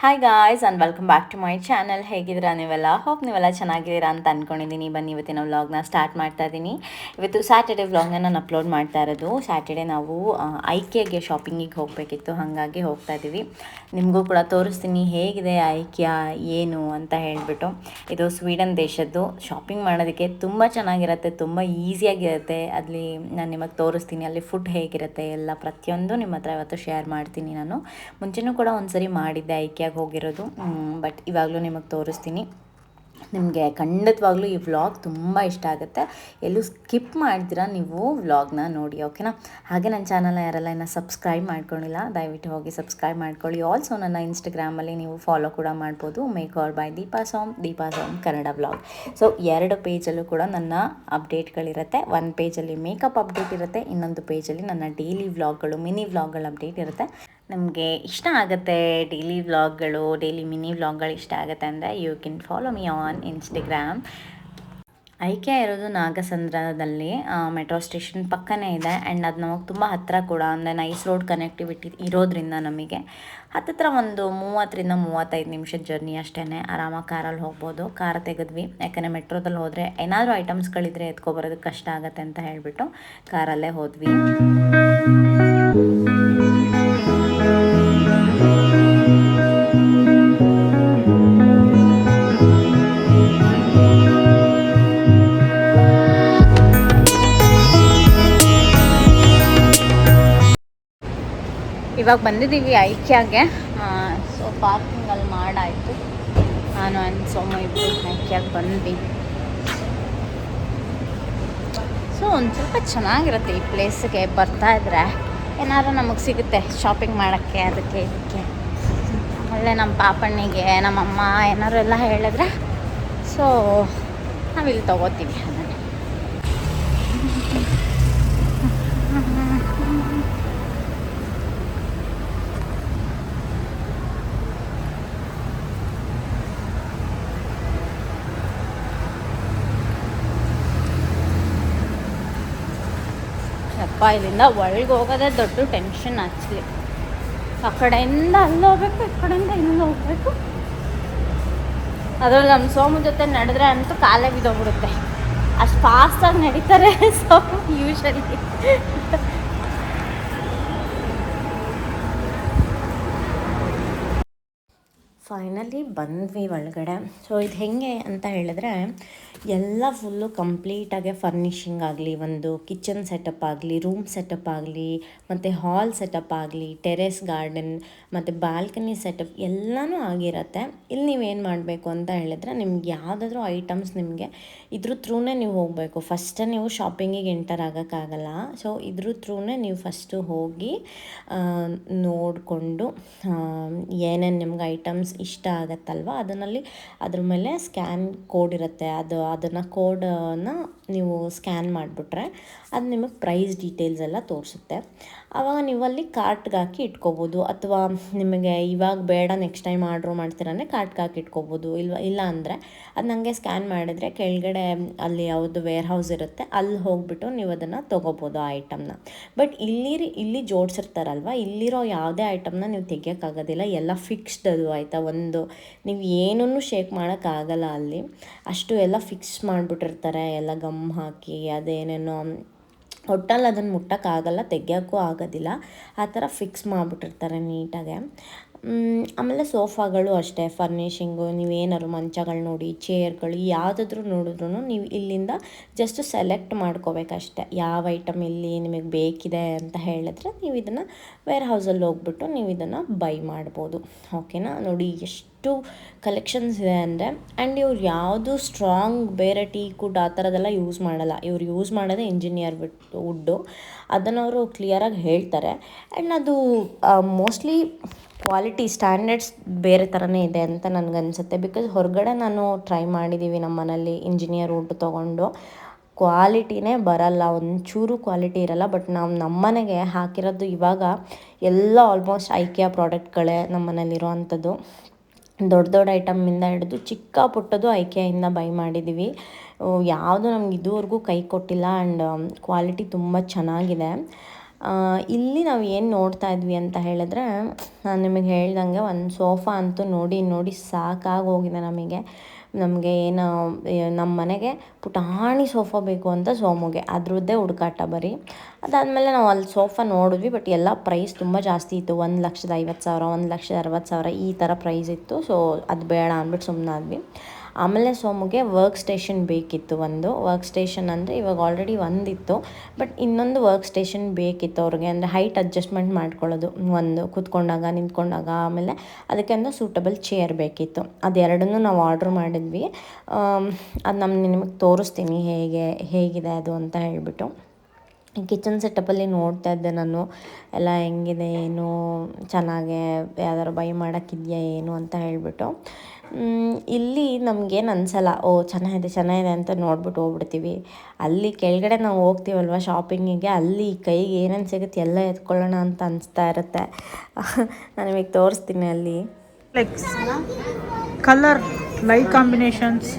Hi guys and welcome back to my channel ಹೇಗಿದ್ದೀರಾ ನೀವೆಲ್ಲ? Hope ನೀವೆಲ್ಲ ಚೆನ್ನಾಗಿದ್ದೀರಾ ಅಂತ ಅಂದ್ಕೊಂಡಿದ್ದೀನಿ ಬನ್ನಿ, ಇವತ್ತಿನ ವ್ಲಾಗ್ನ ಸ್ಟಾರ್ಟ್ ಮಾಡ್ತಾ ಇದ್ದೀನಿ. ಇವತ್ತು ಸ್ಯಾಟರ್ಡೆ ವ್ಲಾಗ್ನ ನಾನು ಅಪ್ಲೋಡ್ ಮಾಡ್ತಾ ಇರೋದು. ಸ್ಯಾಟರ್ಡೆ ನಾವು ಐಕೆಗೆ ಶಾಪಿಂಗಿಗೆ ಹೋಗಬೇಕಿತ್ತು. ಹಾಗಾಗಿ ಹೋಗ್ತಾ ಇದ್ದೀವಿ. ನಿಮಗೂ ಕೂಡ ತೋರಿಸ್ತೀನಿ ಹೇಗಿದೆ ಐಕ್ಯ ಏನು ಅಂತ ಹೇಳಿಬಿಟ್ಟು. ಇದು ಸ್ವೀಡನ್ ದೇಶದ್ದು. ಶಾಪಿಂಗ್ ಮಾಡೋದಕ್ಕೆ ತುಂಬ ಚೆನ್ನಾಗಿರುತ್ತೆ, ತುಂಬ ಈಸಿಯಾಗಿರುತ್ತೆ ಅಲ್ಲಿ ನಾನು ನಿಮಗೆ ತೋರಿಸ್ತೀನಿ ಅಲ್ಲಿ ಫುಡ್ ಹೇಗಿರುತ್ತೆ, ಎಲ್ಲ ಪ್ರತಿಯೊಂದು ನಿಮ್ಮ ಹತ್ರ ಇವತ್ತು ಶೇರ್ ಮಾಡ್ತೀನಿ ನಾನು. ಮುಂಚೆನೂ ಕೂಡ ಒಂದ್ಸರಿ ಮಾಡಿದ್ದೆ ಹೋಗಿರೋದು. ಬಟ್ ಇವಾಗಲೂ ನಿಮಗೆ ತೋರಿಸ್ತೀನಿ. ನಿಮಗೆ ಖಂಡಿತವಾಗ್ಲೂ ಈ ವ್ಲಾಗ್ ತುಂಬ ಇಷ್ಟ ಆಗುತ್ತೆ. ಎಲ್ಲೂ ಸ್ಕಿಪ್ ಮಾಡ್ತೀರಾ ನೀವು ವ್ಲಾಗ್ನ ನೋಡಿ ಓಕೆನಾ ಹಾಗೆ ನನ್ನ ಚಾನಲ್ನ ಯಾರೆಲ್ಲ ಇನ್ನು ಸಬ್ಸ್ಕ್ರೈಬ್ ಮಾಡ್ಕೊಂಡಿಲ್ಲ, ದಯವಿಟ್ಟು ಹೋಗಿ ಸಬ್ಸ್ಕ್ರೈಬ್ ಮಾಡ್ಕೊಳ್ಳಿ. ಆಲ್ಸೋ ನನ್ನ ಇನ್ಸ್ಟಾಗ್ರಾಮಲ್ಲಿ ನೀವು ಫಾಲೋ ಕೂಡ ಮಾಡ್ಬೋದು. ಮೇಕ್ ಆರ್ ಬೈ ದೀಪಾ ಸಾಮ್ ದೀಪಾ ಸಾಮ್ ಕನ್ನಡ ವ್ಲಾಗ್ ಸೊ ಎರಡು ಪೇಜಲ್ಲೂ ಕೂಡ ನನ್ನ ಅಪ್ಡೇಟ್ಗಳಿರುತ್ತೆ ಒಂದು ಪೇಜಲ್ಲಿ ಮೇಕಪ್ ಅಪ್ಡೇಟ್ ಇರುತ್ತೆ. ಇನ್ನೊಂದು ಪೇಜಲ್ಲಿ ನನ್ನ ಡೈಲಿ ವ್ಲಾಗ್ಗಳು ಮಿನಿ ವ್ಲಾಗ್ಗಳ ಅಪ್ಡೇಟ್ ಇರುತ್ತೆ. ನಮಗೆ ಇಷ್ಟ ಆಗುತ್ತೆ ಡೈಲಿ ವ್ಲಾಗ್ಗಳು ಡೈಲಿ ಮಿನಿ ವ್ಲಾಗ್ಗಳು ಇಷ್ಟ ಆಗುತ್ತೆ ಅಂದರೆ you can follow me on Instagram ಐಕೆ ಇರೋದು ನಾಗಸಂದ್ರದಲ್ಲಿ ಮೆಟ್ರೋ ಸ್ಟೇಷನ್ ಪಕ್ಕನೇ ಇದೆ ಆ್ಯಂಡ್ ಅದು ನಮಗೆ ತುಂಬ ಹತ್ತಿರ ಕೂಡ, ಅಂದರೆ ನೈಸ್ ರೋಡ್ ಕನೆಕ್ಟಿವಿಟಿ ಇರೋದ್ರಿಂದ ನಮಗೆ. ಹತ್ತಿರ ಒಂದು ಮೂವತ್ತರಿಂದ ಮೂವತ್ತೈದು ನಿಮಿಷದ ಜರ್ನಿ ಅಷ್ಟೇ ಆರಾಮಾಗಿ ಕಾರಲ್ಲಿ ಹೋಗ್ಬೋದು ಕಾರ್ ತೆಗೆದ್ವಿ. ಯಾಕಂದರೆ ಮೆಟ್ರೋದಲ್ಲಿ ಹೋದರೆ ಏನಾದರೂ ಐಟಮ್ಸ್ಗಳಿದ್ರೆ ಎತ್ಕೊಬರೋದಕ್ಕೆ ಕಷ್ಟ ಆಗುತ್ತೆ ಅಂತ ಹೇಳಿಬಿಟ್ಟು ಕಾರಲ್ಲೇ ಹೋದ್ವಿ. ಇವಾಗ ಬಂದಿದ್ದೀವಿ ಐಕ್ಯಾಗೆ. ಸೊ ಪಾರ್ಕಿಂಗಲ್ಲಿ ಮಾಡಾಯಿತು. ನಾನು ಆ್ಯಂಡ್ ಸೋಮ ಇಬ್ಬರು ಐಕ್ಯಾಗೆ ಬಂದ್ವಿ. ಸೊ ಒಂದು ಸ್ವಲ್ಪ ಚೆನ್ನಾಗಿರುತ್ತೆ ಈ ಪ್ಲೇಸಿಗೆ ಬರ್ತಾ ಇದ್ರೆ. ಏನಾದ್ರು ನಮಗೆ ಸಿಗುತ್ತೆ ಶಾಪಿಂಗ್ ಮಾಡೋಕ್ಕೆ, ಅದಕ್ಕೆ ಇದಕ್ಕೆ. ಒಳ್ಳೆ ನಮ್ಮ ಪಾಪಣ್ಣಿಗೆ ನಮ್ಮಮ್ಮ ಏನಾದ್ರು ಎಲ್ಲ ಹೇಳಿದ್ರೆ. ಸೊ ನಾವಿಲ್ಲಿ ತೊಗೋತೀವಿ ಅದನ್ನು ಅಪ್ಪ, ಇಲ್ಲಿಂದ ಒಳಗೆ ಹೋಗೋದೇ ದೊಡ್ಡ ಟೆನ್ಷನ್ ಆ್ಯಕ್ಚುಲಿ ಆ ಕಡೆಯಿಂದ ಅಲ್ಲಿ ಹೋಗ್ಬೇಕು, ಈ ಕಡೆಯಿಂದ ಇಲ್ಲಿ ಹೋಗ್ಬೇಕು. ಅದ್ರಲ್ಲಿ ನಮ್ಮ ಸೋಮು ಜೊತೆ ನಡೆದ್ರೆ ಅಂತೂ ಕಾಲೇ ಬಿದ್ದೋಗ್ಬಿಡುತ್ತೆ. ಅಷ್ಟು ಫಾಸ್ಟಾಗಿ ನಡೀತಾರೆ ಸೋಮು ಯೂಶಲಿ ಫೈನಲಿ ಬಂದ್ವಿ ಒಳಗಡೆ. ಸೊ ಇದು ಹೆಂಗೆ ಅಂತ ಹೇಳಿದ್ರೆ, ಎಲ್ಲ ಫುಲ್ಲು ಕಂಪ್ಲೀಟಾಗೆ ಫರ್ನಿಷಿಂಗ್ ಆಗಲಿ, ಒಂದು ಕಿಚನ್ ಸೆಟಪ್ ಆಗಲಿ ರೂಮ್ ಸೆಟಪ್ ಆಗಲಿ, ಮತ್ತು ಹಾಲ್ ಸೆಟಪ್ ಆಗಲಿ ಟೆರೆಸ್ ಗಾರ್ಡನ್ ಮತ್ತು ಬಾಲ್ಕನಿ ಸೆಟಪ್ ಎಲ್ಲನೂ ಆಗಿರತ್ತೆ. ಇಲ್ಲಿ ನೀವೇನು ಮಾಡಬೇಕು ಅಂತ ಹೇಳಿದ್ರೆ, ನಿಮ್ಗೆ ಯಾವುದಾದ್ರೂ ಐಟಮ್ಸ್ ನಿಮಗೆ ಇದ್ರ ಥ್ರೂನೇ ನೀವು ಹೋಗಬೇಕು. ಫಸ್ಟೇ ನೀವು ಶಾಪಿಂಗಿಗೆ ಎಂಟರ್ ಆಗೋಕ್ಕಾಗಲ್ಲ. ಸೊ ಇದ್ರ ಥ್ರೂನೇ ನೀವು ಫಸ್ಟು ಹೋಗಿ ನೋಡಿಕೊಂಡು ಏನೇನು ನಿಮ್ಗೆ ಐಟಮ್ಸ್ ಇಷ್ಟ ಆಗತ್ತಲ್ವ ಅದನ್ನಲ್ಲಿ ಅದ್ರ ಮೇಲೆ ಸ್ಕ್ಯಾನ್ ಕೋಡ್ ಇರುತ್ತೆ. ಅದು, ಅದನ್ನು ಕೋಡನ್ನು ನೀವು ಸ್ಕ್ಯಾನ್ ಮಾಡಿಬಿಟ್ರೆ ಅದು ನಿಮಗೆ ಪ್ರೈಸ್ ಡೀಟೇಲ್ಸ್ ಎಲ್ಲ ತೋರಿಸುತ್ತೆ. ಆವಾಗ ನೀವು ಅಲ್ಲಿ ಕಾರ್ಟ್ಗೆ ಹಾಕಿ ಇಟ್ಕೋಬೋದು. ಅಥವಾ ನಿಮಗೆ ಇವಾಗ ಬೇಡ ನೆಕ್ಸ್ಟ್ ಟೈಮ್ ಆರ್ಡ್ರ್ ಮಾಡ್ತೀರಂದರೆ ಕಾರ್ಟ್ಗೆ ಹಾಕಿ ಇಟ್ಕೋಬೋದು. ಇಲ್ವ, ಇಲ್ಲ ಅಂದರೆ ಅದು ನನಗೆ ಸ್ಕ್ಯಾನ್ ಮಾಡಿದರೆ ಕೆಳಗಡೆ ಅಲ್ಲಿ ಯಾವುದು ವೇರ್ ಹೌಸ್ ಇರುತ್ತೆ ಅಲ್ಲಿ ಹೋಗ್ಬಿಟ್ಟು ನೀವು ಅದನ್ನು ತೊಗೋಬೋದು ಆ ಐಟಮ್ನ ಬಟ್ ಇಲ್ಲಿ ಇಲ್ಲಿ ಜೋಡಿಸಿರ್ತಾರಲ್ವ, ಇಲ್ಲಿರೋ ಯಾವುದೇ ಐಟಮ್ನ ನೀವು ತೆಗಿಯೋಕ್ಕಾಗೋದಿಲ್ಲ. ಎಲ್ಲ ಫಿಕ್ಸ್ಡ್ ಅದು ಆಯಿತಾ? ಒಂದು ನೀವು ಏನನ್ನು ಶೇಕ್ ಮಾಡೋಕ್ಕಾಗಲ್ಲ ಅಲ್ಲಿ. ಅಷ್ಟು ಎಲ್ಲ ಫಿಕ್ಸ್ ಮಾಡಿಬಿಟ್ಟಿರ್ತಾರೆ. ಎಲ್ಲ ಗಮ್ ಹಾಕಿ, ಅದೇನೇನೋ ಒಟ್ಟಲ್ಲಿ ಅದನ್ನು ಮುಟ್ಟೋಕ್ಕಾಗಲ್ಲ ತೆಗಿಯೋಕ್ಕೂ ಆಗೋದಿಲ್ಲ. ಆ ಥರ ಫಿಕ್ಸ್ ಮಾಡಿಬಿಟ್ಟಿರ್ತಾರೆ ನೀಟಾಗೆ. ಆಮೇಲೆ ಸೋಫಾಗಳು ಅಷ್ಟೇ ಫರ್ನಿಷಿಂಗು ನೀವೇನಾದ್ರು ಮಂಚಗಳು ನೋಡಿ ಚೇರ್ಗಳು ಯಾವುದಾದ್ರೂ ನೋಡಿದ್ರು ನೀವು ಇಲ್ಲಿಂದ ಜಸ್ಟ್ ಸೆಲೆಕ್ಟ್ ಮಾಡ್ಕೋಬೇಕಷ್ಟೆ. ಯಾವ ಐಟಮ್ ಇಲ್ಲಿ ನಿಮಗೆ ಬೇಕಿದೆ ಅಂತ ಹೇಳಿದ್ರೆ ನೀವು ಇದನ್ನು ವೇರ್ ಹೌಸಲ್ಲಿ ಹೋಗ್ಬಿಟ್ಟು ನೀವು ಇದನ್ನು ಬೈ ಮಾಡ್ಬೋದು ಓಕೆನಾ ನೋಡಿ, ಎಷ್ಟು ಕಲೆಕ್ಷನ್ಸ್ ಇದೆ ಅಂದರೆ ಆ್ಯಂಡ್ ಇವ್ರು ಯಾವುದು ಸ್ಟ್ರಾಂಗ್ ಬೇರೆ ಟೀ ಕುಡ್ ಆ ಥರದ್ದೆಲ್ಲ ಯೂಸ್ ಮಾಡಲ್ಲ. ಇವ್ರು ಯೂಸ್ ಮಾಡೋದೇ ಇಂಜಿನಿಯರ್ ವಿಟ್ ವುಡ್ಡು ಅದನ್ನು ಅವರು ಕ್ಲಿಯರಾಗಿ ಹೇಳ್ತಾರೆ. ಆ್ಯಂಡ್ ಅದು ಮೋಸ್ಟ್ಲಿ ಕ್ವಾಲಿಟಿ ಸ್ಟ್ಯಾಂಡರ್ಡ್ಸ್ ಬೇರೆ ಥರನೇ ಇದೆ ಅಂತ ನನಗನ್ಸುತ್ತೆ ಬಿಕಾಸ್ ಹೊರಗಡೆ ನಾನು ಟ್ರೈ ಮಾಡಿದ್ದೀವಿ ನಮ್ಮ ಮನೇಲಿ ಇಂಜಿನಿಯರ್ ವುಡ್ ತೊಗೊಂಡು. ಕ್ವಾಲಿಟಿನೇ ಬರಲ್ಲ. ಒಂಚೂರು ಕ್ವಾಲಿಟಿ ಇರಲ್ಲ. ಬಟ್ ನಾವು ನಮ್ಮ ಮನೆಗೆ ಹಾಕಿರೋದು ಇವಾಗ ಎಲ್ಲ ಆಲ್ಮೋಸ್ಟ್ ಐಕಿಯಾ ಪ್ರಾಡಕ್ಟ್ಗಳೇ ನಮ್ಮ ಮನೇಲಿರೋ ಅಂಥದ್ದು. ದೊಡ್ಡ ದೊಡ್ಡ ಐಟಮ್ಮಿಂದ ಹಿಡಿದು ಚಿಕ್ಕ ಪುಟ್ಟದು ಐಕೆಯಿಂದ ಬೈ ಮಾಡಿದ್ದೀವಿ ಯಾವುದು ನಮ್ಗೆ ಇದುವರೆಗೂ ಕೈ ಕೊಟ್ಟಿಲ್ಲ ಆ್ಯಂಡ್ ಕ್ವಾಲಿಟಿ ತುಂಬ ಚೆನ್ನಾಗಿದೆ. ಇಲ್ಲಿ ನಾವು ಏನು ನೋಡ್ತಾ ಇದ್ವಿ ಅಂತ ಹೇಳಿದ್ರೆ, ನಾನು ನಿಮಗೆ ಹೇಳ್ದಂಗೆ ಒಂದು ಸೋಫಾ ಅಂತೂ ನೋಡಿ ನೋಡಿ ಸಾಕಾಗಿ ಹೋಗಿದೆ ನಮಗೆ. ನಮಗೆ ಏನು ನಮ್ಮ ಮನೆಗೆ ಪುಟಾಣಿ ಸೋಫಾ ಬೇಕು ಅಂತ ಸೋಮುಗೆ. ಅದ್ರದ್ದೇ ಹುಡುಕಾಟ ಬರೀ. ಅದಾದಮೇಲೆ ನಾವು ಅಲ್ಲಿ ಸೋಫಾ ನೋಡಿದ್ವಿ, ಬಟ್ ಎಲ್ಲ ಪ್ರೈಸ್ ತುಂಬ ಜಾಸ್ತಿ ಇತ್ತು. ಒಂದು ಲಕ್ಷದ ಐವತ್ತು ಸಾವಿರ, ಒಂದು ಲಕ್ಷದ ಅರವತ್ತು ಸಾವಿರ ಈ ಥರ ಪ್ರೈಸ್ ಇತ್ತು. ಸೊ, ಅದು ಬೇಡ ಅಂದ್ಬಿಟ್ಟು ಸುಮ್ಮನಾದ್ವಿ ಆಮೇಲೆ ಸೋಮುಗೆ ವರ್ಕ್ ಸ್ಟೇಷನ್ ಬೇಕಿತ್ತು ಒಂದು. ವರ್ಕ್ ಸ್ಟೇಷನ್ ಅಂದರೆ ಇವಾಗ ಆಲ್ರೆಡಿ ಒಂದಿತ್ತು. ಬಟ್ ಇನ್ನೊಂದು ವರ್ಕ್ ಸ್ಟೇಷನ್ ಬೇಕಿತ್ತು ಅವ್ರಿಗೆ. ಅಂದರೆ ಹೈಟ್ ಅಡ್ಜಸ್ಟ್ಮೆಂಟ್ ಮಾಡ್ಕೊಳ್ಳೋದು. ಒಂದು ಕೂತ್ಕೊಂಡಾಗ, ನಿಂತ್ಕೊಂಡಾಗ, ಆಮೇಲೆ ಅದಕ್ಕೆ ಒಂದು ಸೂಟಬಲ್ ಚೇರ್ ಬೇಕಿತ್ತು. ಅದೆರಡನ್ನೂ ನಾವು ಆರ್ಡ್ರ್ ಮಾಡಿದ್ವಿ. ಅದು ನಮ್ಮ ನಿಮಗೆ ತೋರಿಸ್ತೀನಿ ಹೇಗೆ, ಹೇಗಿದೆ ಅದು ಅಂತ ಹೇಳಿಬಿಟ್ಟು. ಕಿಚನ್ ಸೆಟಪಲ್ಲಿ ನೋಡ್ತಾ ಇದ್ದೆ ನಾನು. ಎಲ್ಲ ಹೆಂಗಿದೆ, ಏನು, ಚೆನ್ನಾಗೆ, ಯಾವ್ದಾದ್ರು ಬೈ ಮಾಡೋಕ್ಕಿದೆಯಾ, ಏನು ಅಂತ ಹೇಳಿಬಿಟ್ಟು. ಇಲ್ಲಿ ನಮಗೇನು ಅನ್ಸಲ್ಲ, ಓ ಚೆನ್ನಾಗಿದೆ ಚೆನ್ನಾಗಿದೆ ಅಂತ ನೋಡ್ಬಿಟ್ಟು ಹೋಗ್ಬಿಡ್ತೀವಿ. ಅಲ್ಲಿ ಕೆಳಗಡೆ ನಾವು ಹೋಗ್ತೀವಲ್ವ ಶಾಪಿಂಗಿಗೆ ಅಲ್ಲಿ ಕೈಗೆ ಏನೇನು ಸಿಗುತ್ತೆ ಎಲ್ಲ ಎತ್ಕೊಳ್ಳೋಣ ಅಂತ ಅನಿಸ್ತಾ ಇರುತ್ತೆ. ನಾನು ನಿಮಗೆ ತೋರಿಸ್ತೀನಿ ಅಲ್ಲಿ. Colour light combinations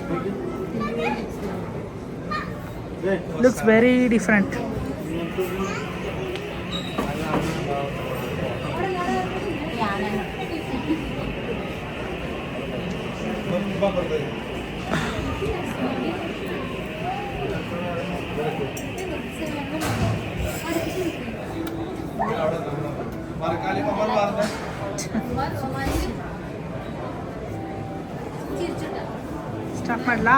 looks very very different start ಮಾಡ್ಲಾ?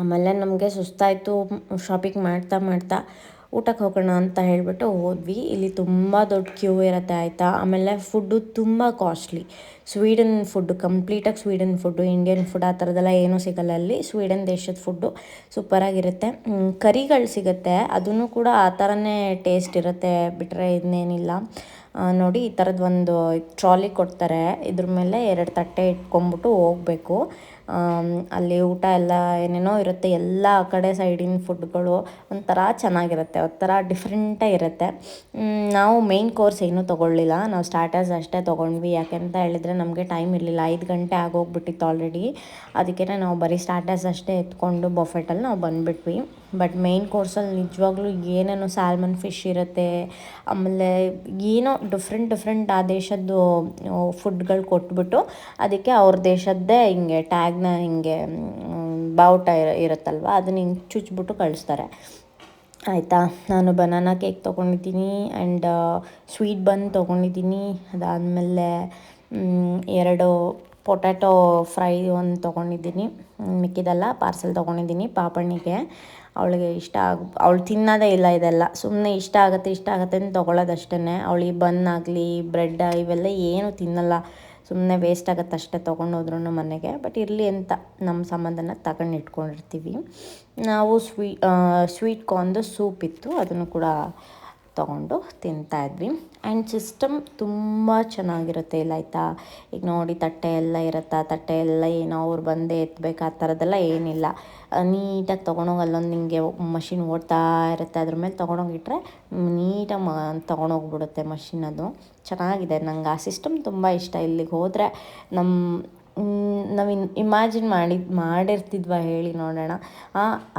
ಆಮೇಲೆ ನಮಗೆ ಸುಸ್ತಾಯಿತು ಶಾಪಿಂಗ್ ಮಾಡ್ತಾ ಮಾಡ್ತಾ. ಊಟಕ್ಕೆ ಹೋಗೋಣ ಅಂತ ಹೇಳಿಬಿಟ್ಟು ಹೋದ್ವಿ. ಇಲ್ಲಿ ತುಂಬ ದೊಡ್ಡ ಕ್ಯೂ ಇರುತ್ತೆ ಆಯಿತಾ? ಆಮೇಲೆ ಫುಡ್ಡು ತುಂಬ ಕಾಸ್ಟ್ಲಿ. ಸ್ವೀಡನ್ ಫುಡ್ಡು ಕಂಪ್ಲೀಟಾಗಿ ಸ್ವೀಡನ್ ಫುಡ್ಡು, ಇಂಡಿಯನ್ ಫುಡ್ ಆ ಥರದ್ದೆಲ್ಲ ಏನೂ ಸಿಗಲ್ಲ ಅಲ್ಲಿ. ಸ್ವೀಡನ್ ದೇಶದ ಫುಡ್ಡು ಸೂಪರಾಗಿರುತ್ತೆ. ಕರಿಗಳು ಸಿಗುತ್ತೆ. ಅದೂ ಕೂಡ ಆ ಥರನೇ ಟೇಸ್ಟ್ ಇರುತ್ತೆ ಬಿಟ್ಟರೆ ಇನ್ನೇನಿಲ್ಲ. ನೋಡಿ, ಈ ಥರದ್ದು ಒಂದು ಟ್ರಾಲಿ ಕೊಡ್ತಾರೆ. ಇದ್ರ ಮೇಲೆ ಎರಡು ತಟ್ಟೆ ಇಟ್ಕೊಂಬಿಟ್ಟು ಹೋಗ್ಬೇಕು. ಅಲ್ಲಿ ಊಟ ಎಲ್ಲ ಏನೇನೋ ಇರುತ್ತೆ, ಎಲ್ಲ ಕಡೆ ಸೈಡಿನ ಫುಡ್ಗಳು ಒಂಥರ ಚೆನ್ನಾಗಿರುತ್ತೆ, ಒಂಥರ ಡಿಫ್ರೆಂಟೇ ಇರುತ್ತೆ ನಾವು ಮೇಯ್ನ್ ಕೋರ್ಸ್ ಏನೂ ತೊಗೊಳ್ಳಿಲ್ಲ, ನಾವು ಸ್ಟಾರ್ಟರ್ಸ್ ಅಷ್ಟೇ ತೊಗೊಂಡ್ವಿ. ಯಾಕೆಂತ ಹೇಳಿದರೆ ನಮಗೆ ಟೈಮ್ ಇರಲಿಲ್ಲ, ಐದು ಗಂಟೆ ಆಗೋಗ್ಬಿಟ್ಟಿತ್ತು ಆಲ್ರೆಡಿ ಅದಕ್ಕೆ ನಾವು ಬರೀ ಸ್ಟಾರ್ಟರ್ಸ್ ಅಷ್ಟೇ ಎತ್ಕೊಂಡು ಬೊಫೆಟಲ್ಲಿ ನಾವು ಬಂದುಬಿಟ್ವಿ. ಬಟ್ ಮೇಯ್ನ್ ಕೋರ್ಸಲ್ಲಿ ನಿಜವಾಗ್ಲೂ ಏನೇನೋ ಸ್ಯಾಲ್ಮನ್ ಫಿಶ್ ಇರುತ್ತೆ, ಆಮೇಲೆ ಏನೋ ಡಿಫ್ರೆಂಟ್ ಡಿಫ್ರೆಂಟ್ ಆ ದೇಶದ್ದು ಫುಡ್ಗಳು ಕೊಟ್ಬಿಟ್ಟು ಅದಕ್ಕೆ ಅವ್ರ ದೇಶದ್ದೇ ಹಿಂಗೆ ಟ್ಯಾಗ್ನ ಹಿಂಗೆ ಬಾವುಟ ಇರ, ಇರುತ್ತಲ್ವ? ಅದನ್ನ ಹಿಂಗೆ ಚುಚ್ಬಿಟ್ಟು ಕಳಿಸ್ತಾರೆ. ಆಯಿತಾ? ನಾನು ಬನಾನಾ ಕೇಕ್ ತೊಗೊಂಡಿದ್ದೀನಿ ಆ್ಯಂಡ್ ಸ್ವೀಟ್ ಬನ್ ತೊಗೊಂಡಿದ್ದೀನಿ. ಅದಾದಮೇಲೆ ಎರಡು ಪೊಟ್ಯಾಟೊ ಫ್ರೈ ಒಂದು ತೊಗೊಂಡಿದ್ದೀನಿ. ಮಿಕ್ಕಿದೆಲ್ಲ ಪಾರ್ಸೆಲ್ ತೊಗೊಂಡಿದ್ದೀನಿ ಪಾಪಣ್ಣಿಗೆ. ಅವಳಿಗೆ ಇಷ್ಟ ಆಗ, ಅವಳು ತಿನ್ನೋದೇ ಇಲ್ಲ ಇದೆಲ್ಲ. ಸುಮ್ಮನೆ ಇಷ್ಟ ಆಗುತ್ತೆ ಇಷ್ಟ ಆಗುತ್ತೆ ಅಂತ ತೊಗೊಳೋದಷ್ಟೇ ಅವಳಿಗೆ ಬನ್ ಆಗಲಿ ಬ್ರೆಡ್ ಇವೆಲ್ಲ ಏನು ತಿನ್ನಲ್ಲ. ಸುಮ್ಮನೆ ವೇಸ್ಟ್ ಆಗುತ್ತೆ ಅಷ್ಟೇ ತೊಗೊಂಡೋದ್ರೂ ಮನೆಗೆ. ಬಟ್ ಇರಲಿ ಅಂತ ನಮ್ಮ ಸಂಬಂಧನ ತಗೊಂಡು ಇಟ್ಕೊಂಡಿರ್ತೀವಿ. ನಾವು ಸ್ವೀ ಸ್ವೀಟ್ ಕಾರ್ನ್ದು ಸೂಪ್ ಇತ್ತು. ಅದನ್ನು ಕೂಡ ತಗೊಂಡು ತಿಂತಾ ಇದ್ವಿ. ಆ್ಯಂಡ್ ಸಿಸ್ಟಮ್ ತುಂಬ ಚೆನ್ನಾಗಿರುತ್ತೆ ಇಲ್ಲ ಆಯಿತಾ? ಈಗ ನೋಡಿ, ತಟ್ಟೆ ಎಲ್ಲ ಇರುತ್ತಾ? ತಟ್ಟೆ ಎಲ್ಲ ಏನೋ ಅವ್ರು ಬಂದೇ ಎತ್ತಬೇಕು ಆ ಥರದ್ದೆಲ್ಲ ಏನಿಲ್ಲ. ನೀಟಾಗಿ ತೊಗೊಂಡೋಗಿ ಅಲ್ಲೊಂದು ನಿಮಗೆ ಮಷಿನ್ ಓಡ್ತಾ ಇರುತ್ತೆ, ಅದ್ರ ಮೇಲೆ ತೊಗೊಂಡೋಗಿಟ್ರೆ ನೀಟಾಗಿ ಮ, ತೊಗೊಂಡೋಗ್ಬಿಡುತ್ತೆ ಮಷಿನ್ ಅದು. ಚೆನ್ನಾಗಿದೆ. ನಂಗೆ ಆ ಸಿಸ್ಟಮ್ ತುಂಬ ಇಷ್ಟ. ಇಲ್ಲಿಗೆ ಹೋದರೆ ನಮ್ಮ ನಾವು ಇನ್, ಇಮ್ಯಾಜಿನ್ ಮಾಡಿ, ಮಾಡಿರ್ತಿದ್ವ ಹೇಳಿ ನೋಡೋಣ.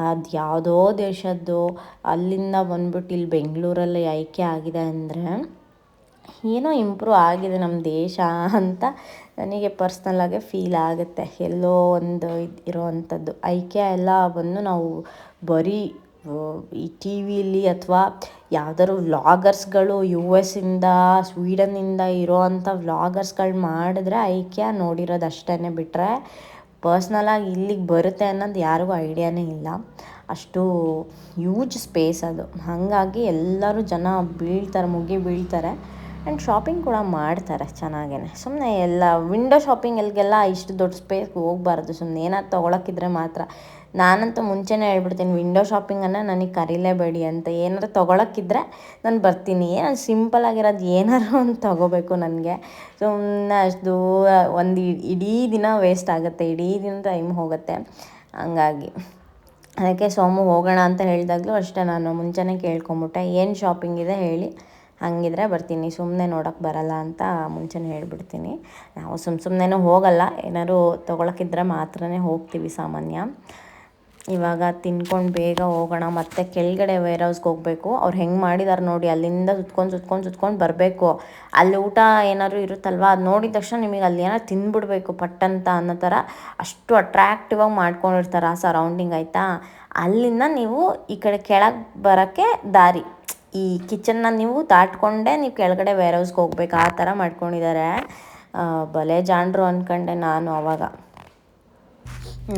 ಅದು ಯಾವುದೋ ದೇಶದ್ದು ಅಲ್ಲಿಂದ ಬಂದ್ಬಿಟ್ಟು ಇಲ್ಲಿ ಬೆಂಗಳೂರಲ್ಲಿ ಆಯ್ಕೆ ಆಗಿದೆ ಅಂದರೆ ಏನೋ ಇಂಪ್ರೂವ್ ಆಗಿದೆ ನಮ್ಮ ದೇಶ ಅಂತ ನನಗೆ ಪರ್ಸ್ನಲ್ಲಾಗೆ ಫೀಲ್ ಆಗುತ್ತೆ. ಎಲ್ಲೋ ಒಂದು ಇದು ಇರೋವಂಥದ್ದು ಐಕ್ಯ ಎಲ್ಲ ಬಂದು ನಾವು ಬರೀ ಈ ಟಿ ವಿಲಿ ಅಥವಾ ಯಾವ್ದಾದ್ರು ವ್ಲಾಗರ್ಸ್ಗಳು ಯು ಎಸ್ಸಿಂದ ಸ್ವೀಡನ್ನಿಂದ ಇರೋವಂಥ ವ್ಲಾಗರ್ಸ್ಗಳು ಮಾಡಿದ್ರೆ ಐಕ್ಯ ನೋಡಿರೋದು ಅಷ್ಟೇ ಬಿಟ್ಟರೆ ಪರ್ಸ್ನಲಾಗಿ ಇಲ್ಲಿಗೆ ಬರುತ್ತೆ ಅನ್ನೋದು ಯಾರಿಗೂ ಐಡಿಯಾನೇ ಇಲ್ಲ. ಅಷ್ಟು ಯೂಜ್ ಸ್ಪೇಸ್ ಅದು. ಹಾಗಾಗಿ ಎಲ್ಲರೂ ಜನ ಬೀಳ್ತಾರೆ ಮುಗಿ ಬೀಳ್ತಾರೆ ಆ್ಯಂಡ್ ಶಾಪಿಂಗ್ ಕೂಡ ಮಾಡ್ತಾರೆ ಚೆನ್ನಾಗೇ ಸುಮ್ಮನೆ ಎಲ್ಲ ವಿಂಡೋ ಶಾಪಿಂಗ್ ಎಲ್ಲಿಗೆಲ್ಲ ಇಷ್ಟು ದೊಡ್ಡ ಸ್ಪೇಸ್ಗೆ ಹೋಗ್ಬಾರ್ದು. ಸುಮ್ಮನೆ ಏನಾದ್ರು ತೊಗೊಳಕ್ಕಿದ್ರೆ ಮಾತ್ರ. ನಾನಂತೂ ಮುಂಚೆನೇ ಹೇಳ್ಬಿಡ್ತೀನಿ ವಿಂಡೋ ಶಾಪಿಂಗನ್ನು ನನಗೆ ಕರೀಲೇಬೇಡಿ ಅಂತ. ಏನಾದ್ರು ತೊಗೊಳಕ್ಕಿದ್ರೆ ನಾನು ಬರ್ತೀನಿ. ನಾನು ಸಿಂಪಲಾಗಿರೋದು ಏನಾರು ಒಂದು ತೊಗೋಬೇಕು ನನಗೆ. ಸುಮ್ಮನೆ ಅಷ್ಟು, ಒಂದು ಇಡೀ ದಿನ ವೇಸ್ಟ್ ಆಗುತ್ತೆ, ಇಡೀ ದಿನ ಟೈಮ್ ಹೋಗುತ್ತೆ. ಹಂಗಾಗಿ. ಅದಕ್ಕೆ ಸೋಮು ಹೋಗೋಣ ಅಂತ ಹೇಳಿದಾಗಲೂ ಅಷ್ಟೇ ನಾನು. ಮುಂಚೆನೇ ಕೇಳ್ಕೊಂಬಿಟ್ಟೆ, ಏನು ಶಾಪಿಂಗ್ ಇದೆ ಹೇಳಿ. ಹಂಗಿದ್ರೆ ಬರ್ತೀನಿ ಸುಮ್ಮನೆ ನೋಡೋಕ್ಕೆ ಬರಲ್ಲ ಅಂತ ಮುಂಚೆನೇ ಹೇಳಿಬಿಡ್ತೀನಿ. ನಾವು ಸುಮ್ಮ ಸುಮ್ಮನೆ ಹೋಗಲ್ಲ ಏನಾದ್ರು ತೊಗೊಳಕ್ಕಿದ್ರೆ ಮಾತ್ರನೇ ಹೋಗ್ತೀವಿ ಸಾಮಾನ್ಯ. ಇವಾಗ ತಿನ್ಕೊಂಡು ಬೇಗ ಹೋಗೋಣ, ಮತ್ತು ಕೆಳಗಡೆ ವೇರ್ ಹೌಸ್ಗೆ ಹೋಗಬೇಕು. ಅವ್ರು ಹೆಂಗೆ ಮಾಡಿದ್ದಾರೆ ನೋಡಿ, ಅಲ್ಲಿಂದ ಸುತ್ಕೊಂಡು ಸುತ್ಕೊಂಡು ಸುತ್ಕೊಂಡು ಬರಬೇಕು. ಅಲ್ಲಿ ಊಟ ಏನಾದ್ರು ಇರುತ್ತಲ್ವ, ಅದು ನೋಡಿದ ತಕ್ಷಣ ನಿಮಗೆ ಅಲ್ಲಿ ಏನಾರು ತಿಂದ್ಬಿಡ್ಬೇಕು ಪಟ್ಟಂತ ಅನ್ನೋ ಥರ ಅಷ್ಟು ಅಟ್ರಾಕ್ಟಿವ್ ಆಗಿ ಮಾಡ್ಕೊಂಡಿರ್ತಾರೆ ಆ ಸರೌಂಡಿಂಗ್ ಆಯಿತಾ? ಅಲ್ಲಿಂದ ನೀವು ಈ ಕಡೆ ಕೆಳಗೆ ಬರೋಕ್ಕೆ ದಾರಿ. ಈ ಕಿಚನ್ನ ನೀವು ದಾಟ್ಕೊಂಡೇ ನೀವು ಕೆಳಗಡೆ ವೇರ್ ಹೌಸ್ಗೆ ಹೋಗ್ಬೇಕು, ಆ ಥರ ಮಾಡ್ಕೊಂಡಿದ್ದಾರೆ ಬಲೆ ಜಾಣರು ಅಂದ್ಕೊಂಡೆ ನಾನು ಅವಾಗ.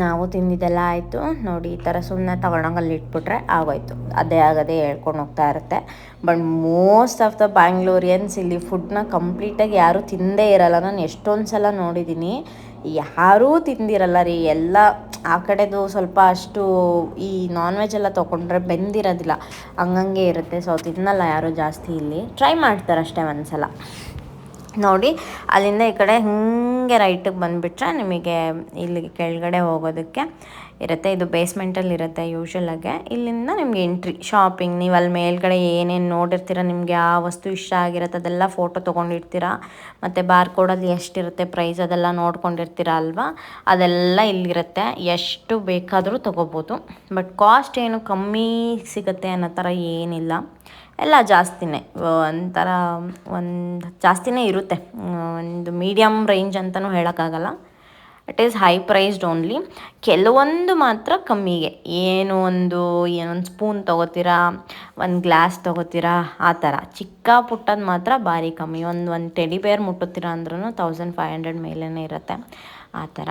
ನಾವು ತಿಂದಿದ್ದೆಲ್ಲ ಆಯಿತು. ನೋಡಿ, ಈ ಥರ ಸುಮ್ಮನೆ ತಗೊಂಡೋಗಿ ಅಲ್ಲಿ ಇಟ್ಬಿಟ್ರೆ ಆಗೋಯ್ತು. ಅದೇ ಆಗದೆ ಹೇಳ್ಕೊಂಡು ಹೋಗ್ತಾ ಇರುತ್ತೆ. But most of the Bangaloreans ಇಲ್ಲಿ ಫುಡ್ನ ಕಂಪ್ಲೀಟಾಗಿ ಯಾರೂ ತಿಂದೇ ಇರಲ್ಲ. ನಾನು ಎಷ್ಟೊಂದು ಸಲ ನೋಡಿದ್ದೀನಿ. ಯಾರೂ ತಿಂದಿರಲ್ಲ ರೀ. ಎಲ್ಲ ಆ ಕಡೆದು ಸ್ವಲ್ಪ ಅಷ್ಟು ಈ ನಾನ್ ವೆಜ್ ಎಲ್ಲ ತೊಗೊಂಡ್ರೆ ಬೆಂದಿರೋದಿಲ್ಲ. ಹಂಗಂಗೆ ಇರುತ್ತೆ. ಸೊ ತಿನ್ನಲ್ಲ ಯಾರೂ ಜಾಸ್ತಿ ಇಲ್ಲಿ. ಟ್ರೈ ಮಾಡ್ತಾರೆ ಅಷ್ಟೇ ಒಂದು ಸಲ ನೋಡಿ, ಅಲ್ಲಿಂದ ಈ ಕಡೆ ಹಿಂಗೆ ರೈಟಿಗೆ ಬಂದುಬಿಟ್ರೆ ನಿಮಗೆ ಇಲ್ಲಿ ಕೆಳಗಡೆ ಹೋಗೋದಕ್ಕೆ ಇರುತ್ತೆ. ಇದು ಬೇಸ್ಮೆಂಟಲ್ಲಿ ಇರುತ್ತೆ ಯೂಶ್ವಲಾಗೆ ಇಲ್ಲಿಂದ ನಿಮಗೆ ಎಂಟ್ರಿ ಶಾಪಿಂಗ್ ನೀವು ಅಲ್ಲಿ ಮೇಲ್ಗಡೆ ಏನೇನು ನೋಡಿರ್ತೀರ, ನಿಮಗೆ ಆ ವಸ್ತು ಇಷ್ಟ ಆಗಿರುತ್ತೆ, ಅದೆಲ್ಲ ಫೋಟೋ ತೊಗೊಂಡಿರ್ತೀರ, ಮತ್ತು ಬಾರ್ ಕೋಡಲ್ಲಿ ಎಷ್ಟಿರುತ್ತೆ ಪ್ರೈಸ್ ಅದೆಲ್ಲ ನೋಡ್ಕೊಂಡಿರ್ತೀರ ಅಲ್ವಾ, ಅದೆಲ್ಲ ಇಲ್ಲಿರುತ್ತೆ. ಎಷ್ಟು ಬೇಕಾದರೂ ತೊಗೋಬೋದು. ಬಟ್ ಕಾಸ್ಟ್ ಏನು ಕಮ್ಮಿ ಸಿಗುತ್ತೆ ಅನ್ನೋ ಥರ ಏನಿಲ್ಲ. ಎಲ್ಲ ಜಾಸ್ತಿನೇ. ಒಂಥರ, ಒಂದು ಜಾಸ್ತಿನೇ ಇರುತ್ತೆ. ಒಂದು ಮೀಡಿಯಮ್ ರೇಂಜ್ ಅಂತಲೂ ಹೇಳೋಕ್ಕಾಗಲ್ಲ. It is high priced only ಕೆಲವೊಂದು ಮಾತ್ರ ಕಮ್ಮಿಗೆ. ಏನು ಒಂದು ಏನೊಂದು ಸ್ಪೂನ್ ತೊಗೋತೀರಾ, ಒಂದು ಗ್ಲಾಸ್ ತೊಗೋತೀರಾ, ಆ ಥರ ಚಿಕ್ಕ ಪುಟ್ಟದ್ದು ಮಾತ್ರ ಭಾರಿ ಕಮ್ಮಿ. ಒಂದು ಒಂದು ಟೆಡಿ ಬೇರ್ ಮುಟ್ಟುತ್ತೀರಾ ಅಂದ್ರೂ ತೌಸಂಡ್ ಫೈವ್ ಹಂಡ್ರೆಡ್ ಮೇಲೇ ಇರುತ್ತೆ. ಆ ಥರ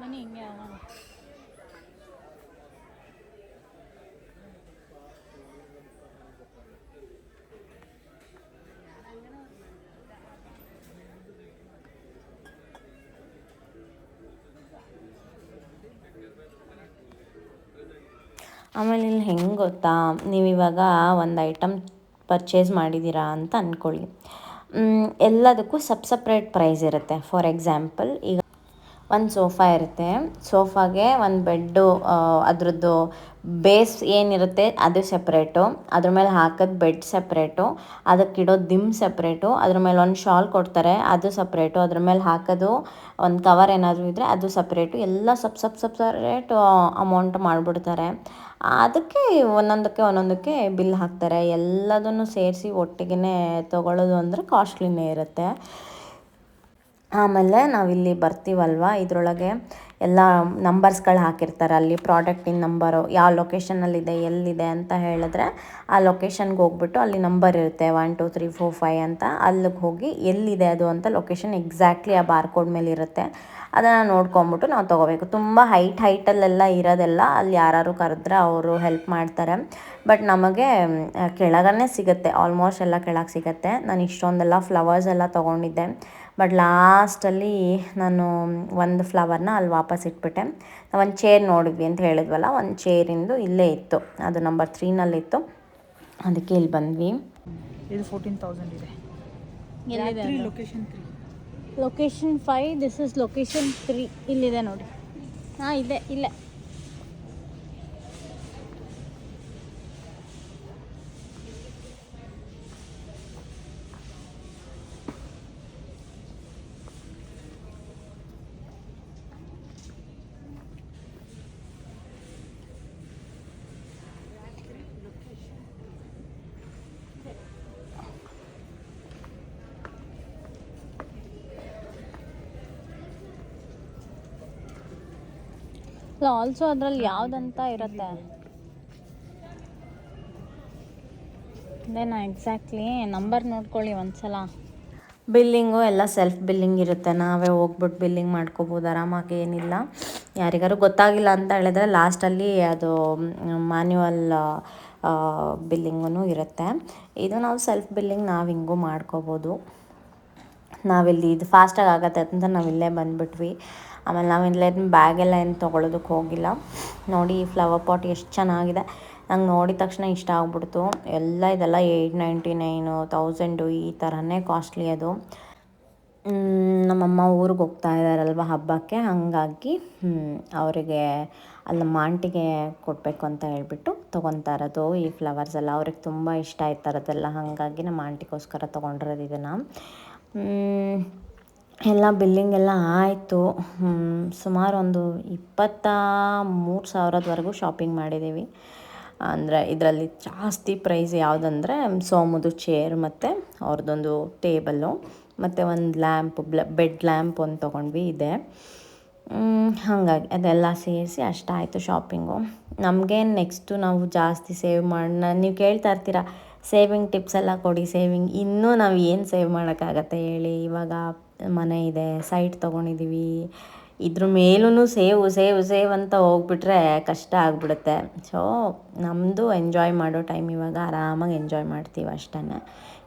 ಬನ್ನಿ ಹಿಂಗೆ ಆಮೇಲೆ ಇಲ್ಲಿ ಹೆಂಗೆ ಗೊತ್ತಾ? ನೀವು ಇವಾಗ ಒಂದು ಐಟಮ್ ಪರ್ಚೇಸ್ ಮಾಡಿದ್ದೀರಾ ಅಂತ ಅಂದ್ಕೊಳ್ಳಿ ಎಲ್ಲದಕ್ಕೂ ಸಪ್ ಸಪ್ರೇಟ್ ಪ್ರೈಸ್ ಇರುತ್ತೆ. ಫಾರ್ ಎಕ್ಸಾಂಪಲ್ ಈಗ ಒಂದು ಸೋಫಾ ಇರುತ್ತೆ. ಸೋಫಾಗೆ ಒಂದು ಬೆಡ್ಡು ಅದರದ್ದು ಬೇಸ್ ಏನಿರುತ್ತೆ ಅದು ಸಪ್ರೇಟು ಅದ್ರ ಮೇಲೆ ಹಾಕೋದು ಬೆಡ್ ಸಪ್ರೇಟು ಅದಕ್ಕಿಡೋ ದಿಮ್ ಸಪ್ರೇಟು ಅದ್ರ ಮೇಲೆ ಒಂದು ಶಾಲ್ ಕೊಡ್ತಾರೆ, ಅದು ಸಪ್ರೇಟು ಅದ್ರ ಮೇಲೆ ಹಾಕೋದು ಒಂದು ಕವರ್ ಏನಾದರೂ ಇದ್ದರೆ ಅದು ಸಪ್ರೇಟು ಎಲ್ಲ ಸಪ್ ಸಪ್ ಸಪ್ರೇಟ್ ಅಮೌಂಟ್ ಮಾಡಿಬಿಡ್ತಾರೆ. ಅದಕ್ಕೆ ಒಂದೊಂದಕ್ಕೆ ಒಂದೊಂದಕ್ಕೆ ಬಿಲ್ ಹಾಕ್ತಾರೆ. ಎಲ್ಲದನ್ನು ಸೇರಿಸಿ ಒಟ್ಟಿಗೆ ತೊಗೊಳ್ಳೋದು ಅಂದರೆ ಕಾಸ್ಟ್ಲಿನೇ ಇರುತ್ತೆ. ಆಮೇಲೆ ನಾವಿಲ್ಲಿ ಬರ್ತೀವಲ್ವ? ಇದರೊಳಗೆ ಎಲ್ಲ ನಂಬರ್ಸ್ಗಳು ಹಾಕಿರ್ತಾರೆ. ಅಲ್ಲಿ ಪ್ರಾಡಕ್ಟಿನ ನಂಬರು ಯಾವ ಲೊಕೇಶನಲ್ಲಿದೆ ಎಲ್ಲಿದೆ ಅಂತ ಹೇಳಿದ್ರೆ ಆ ಲೊಕೇಶನ್ಗೆ ಹೋಗ್ಬಿಟ್ಟು ಅಲ್ಲಿ ನಂಬರ್ ಇರುತ್ತೆ. One two three four five ಅಂತ. ಅಲ್ಲಿಗೆ ಹೋಗಿ ಎಲ್ಲಿದೆ ಅದು ಅಂತ ಲೊಕೇಶನ್ ಎಕ್ಸಾಕ್ಟ್ಲಿ ಆ ಬಾರ್ಕೋಡ್ ಮೇಲೆ ಇರುತ್ತೆ ಅದನ್ನು ನೋಡ್ಕೊಂಬಿಟ್ಟು ನಾವು ತೊಗೋಬೇಕು. ತುಂಬ ಹೈಟ್ ಹೈಟಲ್ಲೆಲ್ಲ ಇರೋದೆಲ್ಲ ಅಲ್ಲಿ ಯಾರು ಕರೆದ್ರೆ ಅವರು ಹೆಲ್ಪ್ ಮಾಡ್ತಾರೆ. ಬಟ್ ನಮಗೆ ಕೆಳಗನೆ ಸಿಗುತ್ತೆ. ಆಲ್ಮೋಸ್ಟ್ ಎಲ್ಲ ಕೆಳಗೆ ಸಿಗುತ್ತೆ. ನಾನು ಇಷ್ಟೊಂದೆಲ್ಲ ಫ್ಲವರ್ಸ್ ಎಲ್ಲ ತೊಗೊಂಡಿದ್ದೆ. ಬಟ್ ಲಾಸ್ಟಲ್ಲಿ ನಾನು ಒಂದು ಫ್ಲವರ್ನ ಅಲ್ಲಿ ವಾಪಸ್ ಇಟ್ಬಿಟ್ಟೆ. ನಾವು ಒಂದು ಚೇರ್ ನೋಡಿದ್ವಿ ಅಂತ ಹೇಳಿದ್ವಲ್ಲ ಒಂದು ಚೇರಿಂದು ಇಲ್ಲೇ ಇತ್ತು. ಅದು ನಂಬರ್ ತ್ರೀನಲ್ಲಿತ್ತು ಅದಕ್ಕೆ ಇಲ್ಲಿ ಬಂದ್ವಿ. ಇದು. ಫೋರ್ಟೀನ್ ತೌಸಂಡ್ ಇದೆ location three location five this is location three ಇಲ್ಲಿದೆ ನೋಡಿ. ಹಾಂ ಇದೆ ಇಲ್ಲೇ. ಆಲ್ಸೋ ಅದ್ರಲ್ಲಿ ಯಾವ್ದಂತ ಇರುತ್ತೆ? ಅದೇನಾ ಎಕ್ಸಾಕ್ಟ್ಲಿ ನಂಬರ್ ನೋಡ್ಕೊಳ್ಳಿ ಒಂದ್ಸಲ. ಬಿಲ್ಲಿಂಗು ಎಲ್ಲ ಸೆಲ್ಫ್ ಬಿಲ್ಲಿಂಗ್ ಇರುತ್ತೆ. ನಾವೇ ಹೋಗ್ಬಿಟ್ಟು ಬಿಲ್ಲಿಂಗ್ ಮಾಡ್ಕೋಬೋದು. ಆರಾಮಾಗಿ ಏನಿಲ್ಲ. ಯಾರಿಗಾರು ಗೊತ್ತಾಗಿಲ್ಲ ಅಂತ ಹೇಳಿದ್ರೆ ಲಾಸ್ಟಲ್ಲಿ ಅದು ಮ್ಯಾನ್ಯುವಲ್ ಬಿಲ್ಲಿಂಗೂ ಇರುತ್ತೆ. ಇದು ನಾವು ಸೆಲ್ಫ್ ಬಿಲ್ಲಿಂಗ್ ನಾವು ಹಿಂಗೂ ಮಾಡ್ಕೋಬೋದು. ನಾವಿಲ್ಲಿ ಇದು ಫಾಸ್ಟಾಗಿ ಆಗತ್ತೆ ಅಂತ ನಾವು ಇಲ್ಲೇ ಬಂದುಬಿಟ್ವಿ. ಆಮೇಲೆ ನಾವು ಇಲ್ಲೇ ಬ್ಯಾಗೆಲ್ಲ ಏನು ತೊಗೊಳೋದಕ್ಕೆ ಹೋಗಿಲ್ಲ. ನೋಡಿ ಈ ಫ್ಲವರ್ ಪಾಟ್ ಎಷ್ಟು ಚೆನ್ನಾಗಿದೆ. ನಂಗೆ ನೋಡಿದ ತಕ್ಷಣ ಇಷ್ಟ ಆಗ್ಬಿಡ್ತು. ಎಲ್ಲ ಇದೆಲ್ಲ ಏಯ್ಟ್ ನೈಂಟಿ ನೈನು ತೌಸಂಡು ಈ ಥರನೇ ಕಾಸ್ಟ್ಲಿ ಅದು. ನಮ್ಮಮ್ಮ ಊರಿಗೆ ಹೋಗ್ತಾ ಇದ್ದಾರಲ್ವ ಹಬ್ಬಕ್ಕೆ. ಹಾಗಾಗಿ ಅವರಿಗೆ ಅಲ್ಲಿ ನಮ್ಮ ಆಂಟಿಗೆ ಕೊಡಬೇಕು ಅಂತ ಹೇಳ್ಬಿಟ್ಟು ತೊಗೊತಾ ಇರೋದು ಈ ಫ್ಲವರ್ಸ್ ಎಲ್ಲ. ಅವ್ರಿಗೆ ತುಂಬ ಇಷ್ಟ ಆಯ್ತಾರದೆಲ್ಲ ಹಾಗಾಗಿ ನಮ್ಮ ಆಂಟಿಗೋಸ್ಕರ ತೊಗೊಂಡಿರೋದು ಇದನ್ನು. ಎಲ್ಲ ಬಿಲ್ಲಿಂಗ್ ಎಲ್ಲ ಆಯಿತು. ಸುಮಾರು ಒಂದು ಇಪ್ಪತ್ತ ಮೂರು ಸಾವಿರದವರೆಗೂ ಶಾಪಿಂಗ್ ಮಾಡಿದ್ದೀವಿ ಅಂದರೆ ಇದರಲ್ಲಿ ಜಾಸ್ತಿ ಪ್ರೈಸ್ ಯಾವುದಂದ್ರೆ ಸೋಮುದು ಚೇರ್ ಮತ್ತು ಅವ್ರದ್ದೊಂದು ಟೇಬಲ್ಲು ಮತ್ತು ಒಂದು ಲ್ಯಾಂಪ್ ಬೆಡ್ ಲ್ಯಾಂಪ್ ಒಂದು ತೊಗೊಂಡ್ವಿ ಇದೆ. ಹಾಗಾಗಿ ಅದೆಲ್ಲ ಸೇರಿಸಿ ಅಷ್ಟಾಯಿತು ಶಾಪಿಂಗು ನಮಗೆ ನೆಕ್ಸ್ಟು ನಾವು ಜಾಸ್ತಿ ಸೇವ್ ಮಾಡೋಣ ನೀವು ಕೇಳ್ತಾ ಇರ್ತೀರಾ ಸೇವಿಂಗ್ ಟಿಪ್ಸ್ ಎಲ್ಲ ಕೊಡಿ ಸೇವಿಂಗ್ ಇನ್ನೂ ನಾವು ಏನು ಸೇವ್ ಮಾಡೋಕ್ಕಾಗತ್ತೆ ಹೇಳಿ ಇವಾಗ? ಮನೆ ಇದೆ ಸೈಟ್ ತೊಗೊಂಡಿದ್ದೀವಿ ಇದ್ರ ಮೇಲೂ ಸೇವ್ ಸೇವ್ ಸೇವ್ ಅಂತ ಹೋಗ್ಬಿಟ್ರೆ ಕಷ್ಟ ಆಗಿಬಿಡುತ್ತೆ. ಸೊ ನಮ್ಮದು ಎಂಜಾಯ್ ಮಾಡೋ ಟೈಮ್ ಇವಾಗ ಆರಾಮಾಗಿ ಎಂಜಾಯ್ ಮಾಡ್ತೀವಿ ಅಷ್ಟೇ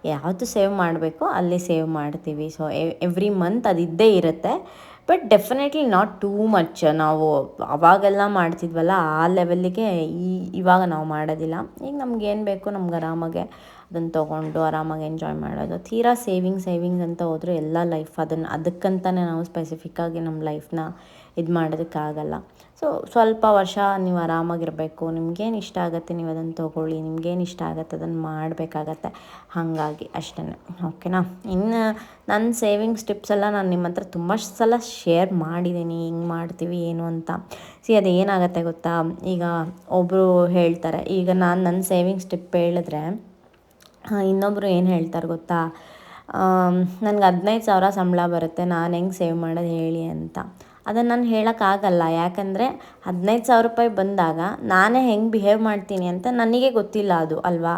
ಯಾವುದು ಸೇವ್ ಮಾಡಬೇಕು ಅಲ್ಲಿ ಸೇವ್ ಮಾಡ್ತೀವಿ. ಸೊ ಎವ್ರಿ ಮಂತ್ ಅದು ಇದ್ದೇ ಇರುತ್ತೆ. But definitely not too much ನಾವು ಅವಾಗೆಲ್ಲ ಮಾಡ್ತಿದ್ವಲ್ಲ, ಆ ಲೆವೆಲ್ಲಿಗೆ ಈ, ಇವಾಗ ನಾವು ಮಾಡೋದಿಲ್ಲ. ಈಗ ನಮ್ಗೆ ಏನು ಬೇಕು ನಮ್ಗೆ ಆರಾಮಾಗೆ ಅದನ್ನು ತೊಗೊಂಡು ಆರಾಮಾಗಿ ಎಂಜಾಯ್ ಮಾಡೋದು. ತೀರಾ ಸೇವಿಂಗ್ ಸೇವಿಂಗ್ಸ್ ಅಂತ ಹೋದರೆ ಎಲ್ಲ ಲೈಫ್ ಅದನ್ನು ಅದಕ್ಕಂತಲೇ ನಾವು ಸ್ಪೆಸಿಫಿಕ್ಕಾಗಿ ನಮ್ಮ ಲೈಫ್ನ ಇದು ಮಾಡೋದಕ್ಕಾಗಲ್ಲ. ಸೊ ಸ್ವಲ್ಪ ವರ್ಷ ನೀವು ಆರಾಮಾಗಿರಬೇಕು. ನಿಮ್ಗೇನು ಇಷ್ಟ ಆಗುತ್ತೆ ನೀವು ಅದನ್ನು ತೊಗೊಳ್ಳಿ. ನಿಮ್ಗೇನು ಇಷ್ಟ ಆಗುತ್ತೆ ಅದನ್ನು ಮಾಡಬೇಕಾಗತ್ತೆ. ಹಾಗಾಗಿ ಅಷ್ಟೇ ಓಕೆನಾ ಇನ್ನು ನನ್ನ ಸೇವಿಂಗ್ಸ್ ಟಿಪ್ಸ್ ಎಲ್ಲ ನಾನು ನಿಮ್ಮ ಹತ್ರ ತುಂಬ ಸಲ ಶೇರ್ ಮಾಡಿದ್ದೀನಿ ಹಿಂಗೆ ಮಾಡ್ತೀವಿ, ಏನು ಅಂತ. ಸಿ ಅದು ಏನಾಗುತ್ತೆ ಗೊತ್ತಾ? ಈಗ ಒಬ್ಬರು ಹೇಳ್ತಾರೆ, ಈಗ ನಾನು ನನ್ನ ಸೇವಿಂಗ್ಸ್ ಟಿಪ್ ಹೇಳಿದ್ರೆ ಇನ್ನೊಬ್ಬರು ಏನು ಹೇಳ್ತಾರೆ ಗೊತ್ತಾ? ನನಗೆ ಹದಿನೈದು ಸಾವಿರ ಸಂಬಳ ಬರುತ್ತೆ, ನಾನು ಹೆಂಗೆ ಸೇವ್ ಮಾಡೋದು ಹೇಳಿ ಅಂತ. ಅದನ್ನು ನಾನು ಹೇಳೋಕ್ಕಾಗಲ್ಲ ಯಾಕಂದರೆ ಹದಿನೈದು ಸಾವಿರ ರೂಪಾಯಿ ಬಂದಾಗ ನಾನೇ ಹೆಂಗೆ ಬಿಹೇವ್ ಮಾಡ್ತೀನಿ ಅಂತ ನನಗೆ ಗೊತ್ತಿಲ್ಲ ಅದು, ಅಲ್ವಾ?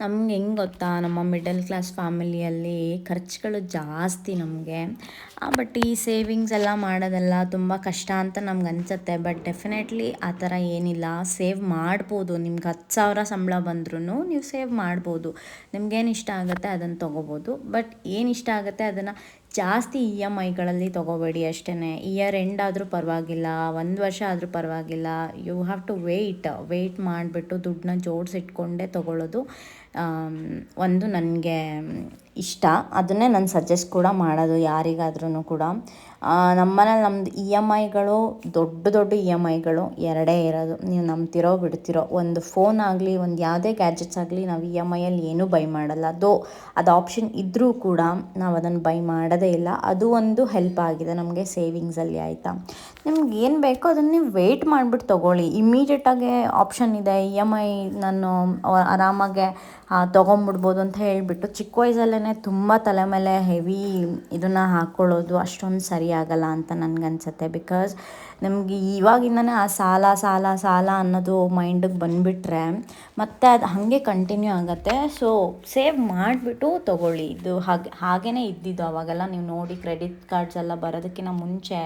ನಮ್ಗೆ ಹೆಂಗೆ ಗೊತ್ತಾ? ನಮ್ಮ ಮಿಡಲ್ ಕ್ಲಾಸ್ ಫ್ಯಾಮಿಲಿಯಲ್ಲಿ ಖರ್ಚುಗಳು ಜಾಸ್ತಿ ನಮಗೆ. ಬಟ್ ಈ ಸೇವಿಂಗ್ಸ್ ಎಲ್ಲ ಮಾಡೋದೆಲ್ಲ ತುಂಬ ಕಷ್ಟ ಅಂತ ನಮ್ಗೆ ಅನ್ಸುತ್ತೆ. ಬಟ್ ಡೆಫಿನೆಟ್ಲಿ ಆ ಥರ ಏನಿಲ್ಲ. ಸೇವ್ ಮಾಡ್ಬೋದು. ನಿಮ್ಗೆ ಹತ್ತು ಸಾವಿರ ಸಂಬಳ ಬಂದ್ರೂ ನೀವು ಸೇವ್ ಮಾಡ್ಬೋದು. ನಿಮ್ಗೇನು ಇಷ್ಟ ಆಗುತ್ತೆ ಅದನ್ನು ತೊಗೋಬೋದು. ಬಟ್ ಏನು ಇಷ್ಟ ಆಗುತ್ತೆ ಅದನ್ನು ಜಾಸ್ತಿ ಇ ಎಂ ಐಗಳಲ್ಲಿ ತೊಗೋಬೇಡಿ ಅಷ್ಟೇ ಇಯರ್ ಎಂಡ್ ಆದರೂ ಪರವಾಗಿಲ್ಲ. ಒಂದು ವರ್ಷ ಆದರೂ ಪರವಾಗಿಲ್ಲ. You have to wait wait ಮಾಡಿಬಿಟ್ಟು ದುಡ್ಡನ್ನ ಜೋಡಿಸಿಟ್ಕೊಂಡೇ ತೊಗೊಳ್ಳೋದು ಒಂದು ನನಗೆ ಇಷ್ಟ. ಅದನ್ನೇ ನಾನು ಸಜೆಸ್ಟ್ ಕೂಡ ಮಾಡೋದು ಯಾರಿಗಾದ್ರೂ ಕೂಡ. ನಮ್ಮನೇಲಿ ನಮ್ಮದು ಇ ಎಂ ಐಗಳು, ದೊಡ್ಡ ದೊಡ್ಡ ಇ ಎಂ ಐಗಳು ಎರಡೇ ಇರೋದು. ನೀವು ನಂಬ್ತಿರೋ ಬಿಡ್ತಿರೋ. ಒಂದು ಫೋನ್ ಆಗಲಿ, ಒಂದು ಯಾವುದೇ ಗ್ಯಾಜೆಟ್ಸ್ ಆಗಲಿ, ನಾವು ಇ ಎಂ ಐಯಲ್ಲಿ ಏನೂ ಬೈ ಮಾಡಲ್ಲ. ದೋ, ಅದು ಆಪ್ಷನ್ ಇದ್ದರೂ ಕೂಡ ನಾವು ಅದನ್ನು ಬೈ ಮಾಡೋದೇ ಇಲ್ಲ. ಅದು ಒಂದು ಹೆಲ್ಪ್ ಆಗಿದೆ ನಮಗೆ ಸೇವಿಂಗ್ಸಲ್ಲಿ, ಆಯಿತಾ? ನಿಮ್ಗೆ ಏನು ಬೇಕೋ ಅದನ್ನು ನೀವು ವೆಯ್ಟ್ ಮಾಡಿಬಿಟ್ಟು ತೊಗೊಳ್ಳಿ. ಇಮ್ಮಿಡಿಯೇಟಾಗೆ ಆಪ್ಷನ್ ಇದೆ. ಇ ಎಂ ಐ ನಾನು ಆರಾಮಾಗೆ ತೊಗೊಂಬಿಡ್ಬೋದು ಅಂತ ಹೇಳಿಬಿಟ್ಟು ಚಿಕ್ಕ ವಯಸ್ಸಲ್ಲೇ ತುಂಬ ತಲೆ ಮೇಲೆ ಹೆವಿ ಇದನ್ನು ಹಾಕ್ಕೊಳ್ಳೋದು ಅಷ್ಟೊಂದು ಸರಿ ಆಗಲ್ಲ ಅಂತ ನನಗನ್ಸುತ್ತೆ. ಬಿಕಾಸ್ ನಮಗೆ ಇವಾಗಿಂದನೇ ಆ ಸಾಲ ಸಾಲ ಸಾಲ ಅನ್ನೋದು ಮೈಂಡಿಗೆ ಬಂದುಬಿಟ್ರೆ ಮತ್ತೆ ಅದು ಹಾಗೆ ಕಂಟಿನ್ಯೂ ಆಗುತ್ತೆ. ಸೊ ಸೇವ್ ಮಾಡಿಬಿಟ್ಟು ತೊಗೊಳ್ಳಿ. ಇದು ಹಾಗೆ ಹಾಗೇ ಇದ್ದಿದ್ದು ಅವಾಗೆಲ್ಲ. ನೀವು ನೋಡಿ ಕ್ರೆಡಿಟ್ ಕಾರ್ಡ್ಸ್ ಎಲ್ಲ ಬರೋದಕ್ಕಿಂತ ಮುಂಚೆ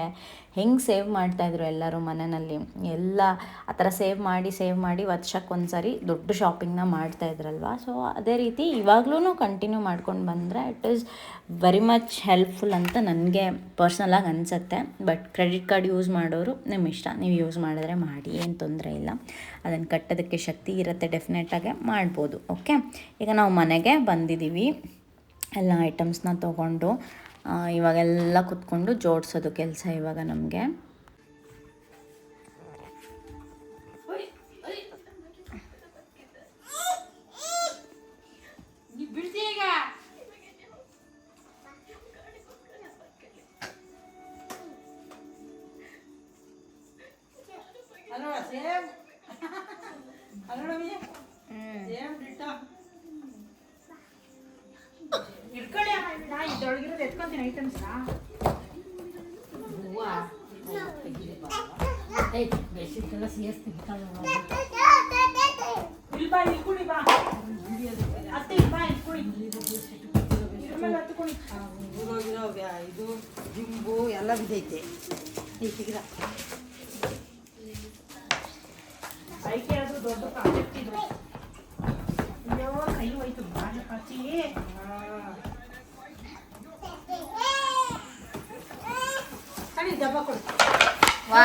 ಹೆಂಗೆ ಸೇವ್ ಮಾಡ್ತಾಯಿದ್ರು ಎಲ್ಲರೂ ಮನೆಯಲ್ಲಿ? ಎಲ್ಲ ಆ ಥರ ಸೇವ್ ಮಾಡಿ ಸೇವ್ ಮಾಡಿ ವರ್ಷಕ್ಕೊಂದು ಸಾರಿ ದೊಡ್ಡ ಶಾಪಿಂಗ್ನ ಮಾಡ್ತಾಯಿದ್ರಲ್ವ ಸೊ ಅದೇ ರೀತಿ ಇವಾಗಲೂ ಕಂಟಿನ್ಯೂ ಮಾಡ್ಕೊಂಡು ಬಂದರೆ it is very much helpful ಅಂತ ನನಗೆ ಪರ್ಸ್ನಲಾಗಿ ಅನಿಸುತ್ತೆ. ಬಟ್ ಕ್ರೆಡಿಟ್ ಕಾರ್ಡ್ ಯೂಸ್ ಮಾಡೋರು ನಿಮ್ಮ ಇಷ್ಟ. ನೀವು ಯೂಸ್ ಮಾಡಿದ್ರೆ ಮಾಡಿ, ಏನು ತೊಂದರೆ ಇಲ್ಲ. ಅದನ್ನು ಕಟ್ಟೋದಕ್ಕೆ ಶಕ್ತಿ ಇರುತ್ತೆ ಡೆಫಿನೆಟಾಗೆ ಮಾಡ್ಬೋದು. ಓಕೆ ಈಗ ನಾವು ಮನೆಗೆ ಬಂದಿದ್ದೀವಿ. ಎಲ್ಲ ಐಟಮ್ಸ್ನ ತೊಗೊಂಡು ಇವಾಗೆಲ್ಲ ಕುತ್ಕೊಂಡು ಜೋಡಿಸೋದು ಕೆಲಸ ಇವಾಗ ನಮಗೆ. ಎತ್ಕೊಂತೀನಿ ಐಟಮ್ಸ್ನ ಇಲ್ಲಿ ಬಾ ಇಲ್ಲಿ ಕುಡಿ ಬಾ. ಅತ್ತೆ ಇಲ್ಲಿ ಬಾ ಇಲ್ಲಿ ಕುಡಿ. ಇದು ಜಿಂಬು ಎಲ್ಲ ಬಿದ್ದೈತೆ ಈ ಸಿಗಿರ ಐಕೆ ಅದು ದೊಡ್ಡ ಪ್ರಾಜೆಕ್ಟ್ ಇದು ಅಯ್ಯೋ ಕೈ ಹೋಯ್ತು ಬಾಜ ಪಾಚಿ ಕಣಿ ದಬ್ಬ ಕೊಡು ವಾ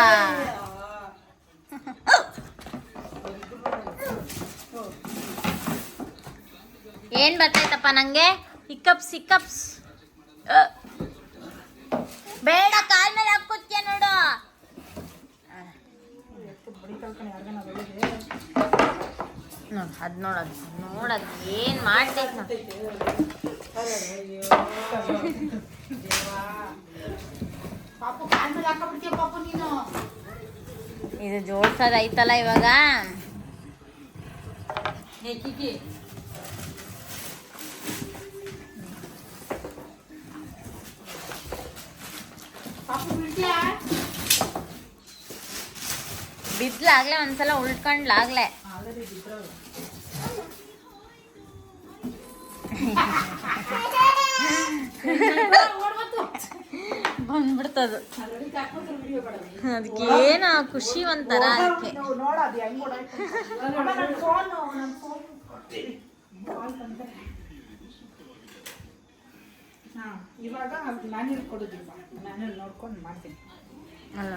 ಏನು ಬರ್ತೈತಪ್ಪ ನಂಗೆ? ಹಿಕ್ಕಪ್ಸ್ ಹಿಕ್ಕಪ್ಸ್ ಬೇಡ ಕಾಲ್ ಮೇಲೆ ಹಾಕುತ್ತೆ ನೋಡು. ನೋಡಿ ಅದು ನೋಡೋದು ನೋಡೋದು ಏನು ಮಾಡ್ತೈತೆ ನೋಡಿ ಪಾಪು ಕಾಲ್ ಮೇಲೆ ಹಾಕೊಂಡ್ಬಿಡ್ತೀಯ ಪಾಪು ನೀನು ಇದು ಜೋಡ್ಸೋದು ಐತಲ್ಲ ಇವಾಗ. ಬಿದ್ಲಾಗ್ಲೆ ಒಂದ್ಸಲ ಉಳ್ಕೊಂಡ್ಲಾಗ್ಲೆ. ಬಂದ್ಬಿಡ್ತದು. ಅದಕ್ಕೆ ಏನೋ ಖುಷಿ ಒಂಥರ ಅದಕ್ಕೆ ಇವಾಗ ನಾನು ಕೊಡೋದಿಲ್ಲ ನಾನು ನೋಡ್ಕೊಂಡು ಮಾಡ್ತೀನಿ. ಅಲ್ಲ.